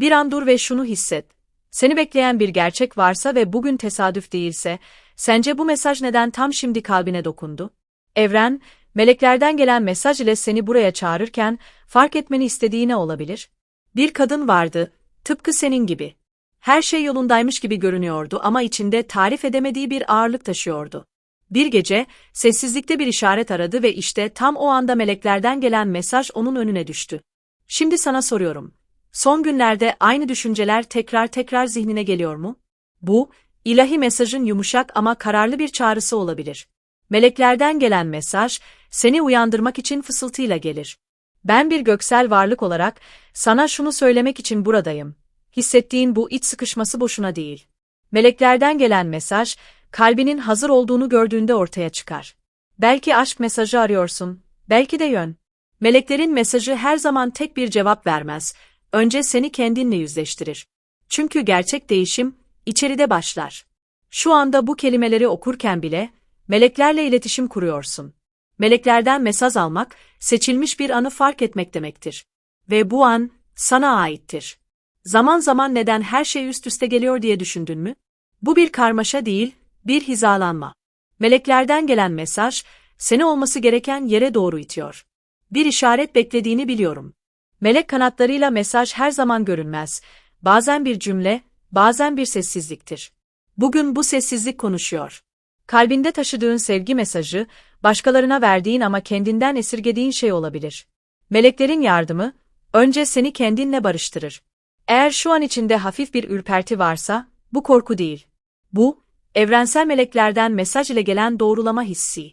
Bir an dur ve şunu hisset. Seni bekleyen bir gerçek varsa ve bugün tesadüf değilse, sence bu mesaj neden tam şimdi kalbine dokundu? Evren, meleklerden gelen mesaj ile seni buraya çağırırken, fark etmeni istediği ne olabilir? Bir kadın vardı, tıpkı senin gibi. Her şey yolundaymış gibi görünüyordu ama içinde tarif edemediği bir ağırlık taşıyordu. Bir gece, sessizlikte bir işaret aradı ve işte tam o anda meleklerden gelen mesaj onun önüne düştü. Şimdi sana soruyorum. Son günlerde aynı düşünceler tekrar tekrar zihnine geliyor mu? Bu, ilahi mesajın yumuşak ama kararlı bir çağrısı olabilir. Meleklerden gelen mesaj, seni uyandırmak için fısıltıyla gelir. Ben bir göksel varlık olarak, sana şunu söylemek için buradayım. Hissettiğin bu iç sıkışması boşuna değil. Meleklerden gelen mesaj, kalbinin hazır olduğunu gördüğünde ortaya çıkar. Belki aşk mesajı arıyorsun, belki de yön. Meleklerin mesajı her zaman tek bir cevap vermez, önce seni kendinle yüzleştirir. Çünkü gerçek değişim, içeride başlar. Şu anda bu kelimeleri okurken bile, meleklerle iletişim kuruyorsun. Meleklerden mesaj almak, seçilmiş bir anı fark etmek demektir. Ve bu an, sana aittir. Zaman zaman neden her şey üst üste geliyor diye düşündün mü? Bu bir karmaşa değil, bir hizalanma. Meleklerden gelen mesaj, seni olması gereken yere doğru itiyor. Bir işaret beklediğini biliyorum. Melek kanatlarıyla mesaj her zaman görünmez. Bazen bir cümle, bazen bir sessizliktir. Bugün bu sessizlik konuşuyor. Kalbinde taşıdığın sevgi mesajı, başkalarına verdiğin ama kendinden esirgediğin şey olabilir. Meleklerin yardımı, önce seni kendinle barıştırır. Eğer şu an içinde hafif bir ürperti varsa, bu korku değil. Bu, evrensel meleklerden mesaj ile gelen doğrulama hissi.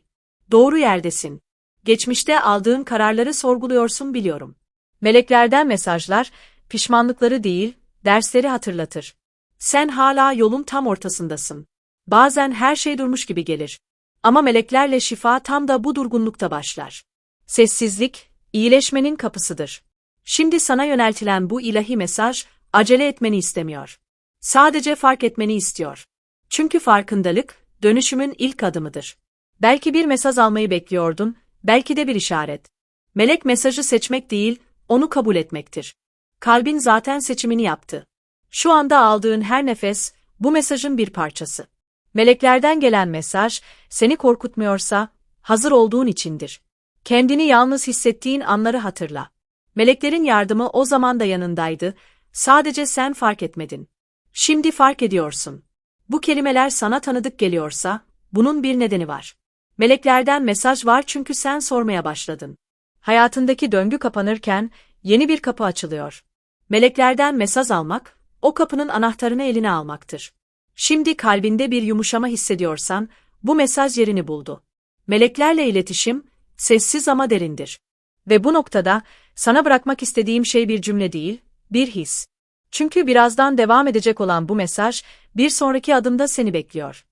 Doğru yerdesin. Geçmişte aldığın kararları sorguluyorsun biliyorum. Meleklerden mesajlar, pişmanlıkları değil, dersleri hatırlatır. Sen hala yolun tam ortasındasın. Bazen her şey durmuş gibi gelir. Ama meleklerle şifa tam da bu durgunlukta başlar. Sessizlik, iyileşmenin kapısıdır. Şimdi sana yöneltilen bu ilahi mesaj, acele etmeni istemiyor. Sadece fark etmeni istiyor. Çünkü farkındalık, dönüşümün ilk adımıdır. Belki bir mesaj almayı bekliyordun, belki de bir işaret. Melek mesajı seçmek değil, onu kabul etmektir. Kalbin zaten seçimini yaptı. Şu anda aldığın her nefes, bu mesajın bir parçası. Meleklerden gelen mesaj, seni korkutmuyorsa, hazır olduğun içindir. Kendini yalnız hissettiğin anları hatırla. Meleklerin yardımı o zaman da yanındaydı, sadece sen fark etmedin. Şimdi fark ediyorsun. Bu kelimeler sana tanıdık geliyorsa, bunun bir nedeni var. Meleklerden mesaj var çünkü sen sormaya başladın. Hayatındaki döngü kapanırken, yeni bir kapı açılıyor. Meleklerden mesaj almak, o kapının anahtarını eline almaktır. Şimdi kalbinde bir yumuşama hissediyorsan, bu mesaj yerini buldu. Meleklerle iletişim, sessiz ama derindir. Ve bu noktada, sana bırakmak istediğim şey bir cümle değil, bir his. Çünkü birazdan devam edecek olan bu mesaj, bir sonraki adımda seni bekliyor.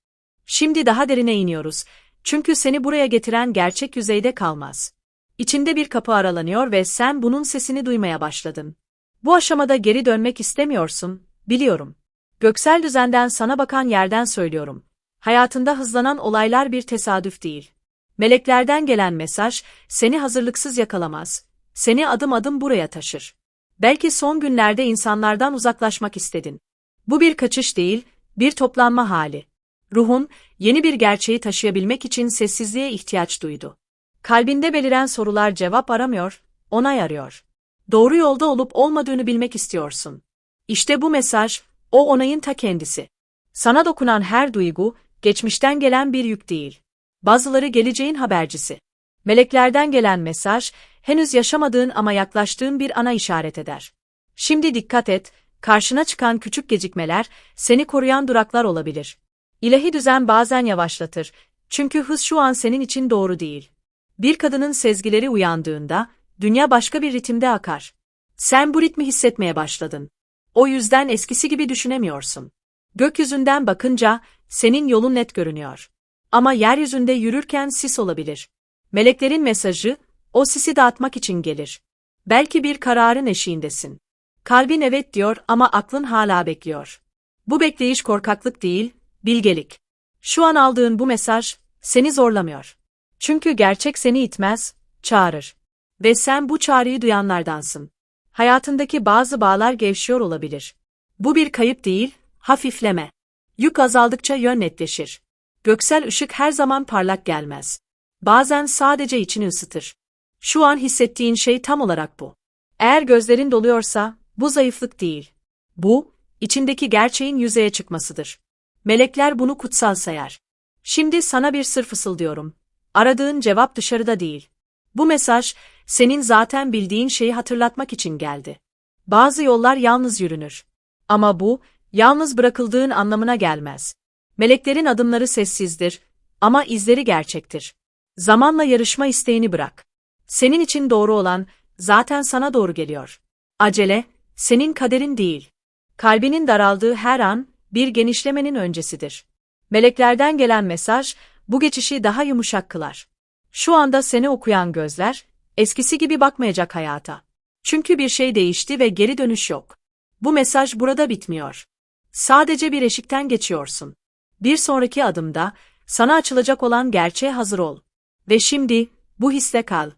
Şimdi daha derine iniyoruz, çünkü seni buraya getiren gerçek yüzeyde kalmaz. İçinde bir kapı aralanıyor ve sen bunun sesini duymaya başladın. Bu aşamada geri dönmek istemiyorsun, biliyorum. Göksel düzenden sana bakan yerden söylüyorum. Hayatında hızlanan olaylar bir tesadüf değil. Meleklerden gelen mesaj, seni hazırlıksız yakalamaz. Seni adım adım buraya taşır. Belki son günlerde insanlardan uzaklaşmak istedin. Bu bir kaçış değil, bir toplanma hali. Ruhun, yeni bir gerçeği taşıyabilmek için sessizliğe ihtiyaç duydu. Kalbinde beliren sorular cevap aramıyor, onay arıyor. Doğru yolda olup olmadığını bilmek istiyorsun. İşte bu mesaj, o onayın ta kendisi. Sana dokunan her duygu, geçmişten gelen bir yük değil. Bazıları geleceğin habercisi. Meleklerden gelen mesaj, henüz yaşamadığın ama yaklaştığın bir ana işaret eder. Şimdi dikkat et, karşına çıkan küçük gecikmeler, seni koruyan duraklar olabilir. İlahi düzen bazen yavaşlatır, çünkü hız şu an senin için doğru değil. Bir kadının sezgileri uyandığında, dünya başka bir ritimde akar. Sen bu ritmi hissetmeye başladın. O yüzden eskisi gibi düşünemiyorsun. Gökyüzünden bakınca, senin yolun net görünüyor. Ama yeryüzünde yürürken sis olabilir. Meleklerin mesajı, o sisi dağıtmak için gelir. Belki bir kararın eşiğindesin. Kalbin evet diyor ama aklın hala bekliyor. Bu bekleyiş korkaklık değil, bilgelik. Şu an aldığın bu mesaj, seni zorlamıyor. Çünkü gerçek seni itmez, çağırır. Ve sen bu çağrıyı duyanlardansın. hayatındaki bazı bağlar gevşiyor olabilir. Bu bir kayıp değil, hafifleme. Yük azaldıkça yön netleşir. Göksel ışık her zaman parlak gelmez. Bazen sadece içini ısıtır. Şu an hissettiğin şey tam olarak bu. Eğer gözlerin doluyorsa, bu zayıflık değil. Bu, içindeki gerçeğin yüzeye çıkmasıdır. Melekler bunu kutsal sayar. Şimdi sana bir sır fısıldıyorum. Aradığın cevap dışarıda değil. Bu mesaj, senin zaten bildiğin şeyi hatırlatmak için geldi. Bazı yollar yalnız yürünür. Ama bu, yalnız bırakıldığın anlamına gelmez. Meleklerin adımları sessizdir ama izleri gerçektir. Zamanla yarışma isteğini bırak. Senin için doğru olan zaten sana doğru geliyor. Acele, senin kaderin değil. Kalbinin daraldığı her an bir genişlemenin öncesidir. Meleklerden gelen mesaj bu geçişi daha yumuşak kılar. Şu anda seni okuyan gözler eskisi gibi bakmayacak hayata. Çünkü bir şey değişti ve geri dönüş yok. Bu mesaj burada bitmiyor. Sadece bir eşikten geçiyorsun. Bir sonraki adımda sana açılacak olan gerçeğe hazır ol. Ve şimdi bu hisle kal.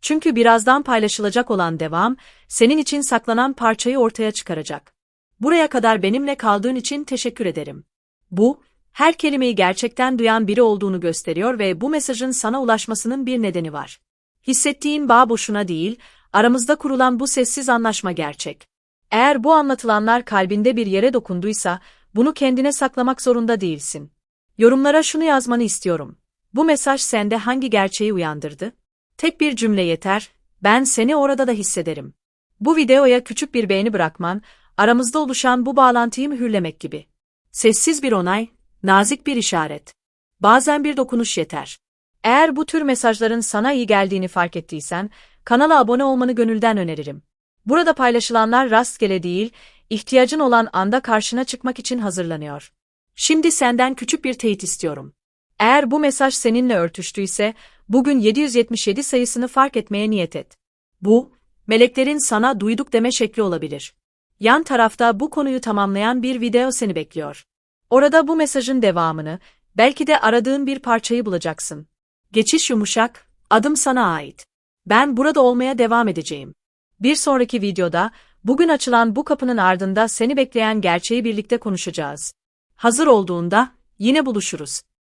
Çünkü birazdan paylaşılacak olan devam senin için saklanan parçayı ortaya çıkaracak. Buraya kadar benimle kaldığın için teşekkür ederim. Bu, her kelimeyi gerçekten duyan biri olduğunu gösteriyor ve bu mesajın sana ulaşmasının bir nedeni var. Hissettiğin bağ boşuna değil, aramızda kurulan bu sessiz anlaşma gerçek. Eğer bu anlatılanlar kalbinde bir yere dokunduysa, bunu kendine saklamak zorunda değilsin. Yorumlara şunu yazmanı istiyorum. Bu mesaj sende hangi gerçeği uyandırdı? Tek bir cümle yeter, ben seni orada da hissederim. Bu videoya küçük bir beğeni bırakman, aramızda oluşan bu bağlantıyı mühürlemek gibi. Sessiz bir onay, nazik bir işaret. Bazen bir dokunuş yeter. Eğer bu tür mesajların sana iyi geldiğini fark ettiysen, kanala abone olmanı gönülden öneririm. Burada paylaşılanlar rastgele değil, ihtiyacın olan anda karşına çıkmak için hazırlanıyor. Şimdi senden küçük bir teyit istiyorum. Eğer bu mesaj seninle örtüştüyse, bugün 777 sayısını fark etmeye niyet et. Bu, meleklerin sana duyduk deme şekli olabilir. Yan tarafta bu konuyu tamamlayan bir video seni bekliyor. Orada bu mesajın devamını, belki de aradığın bir parçayı bulacaksın. Geçiş yumuşak, adım sana ait. Ben burada olmaya devam edeceğim. Bir sonraki videoda, bugün açılan bu kapının ardında seni bekleyen gerçeği birlikte konuşacağız. Hazır olduğunda, yine buluşuruz.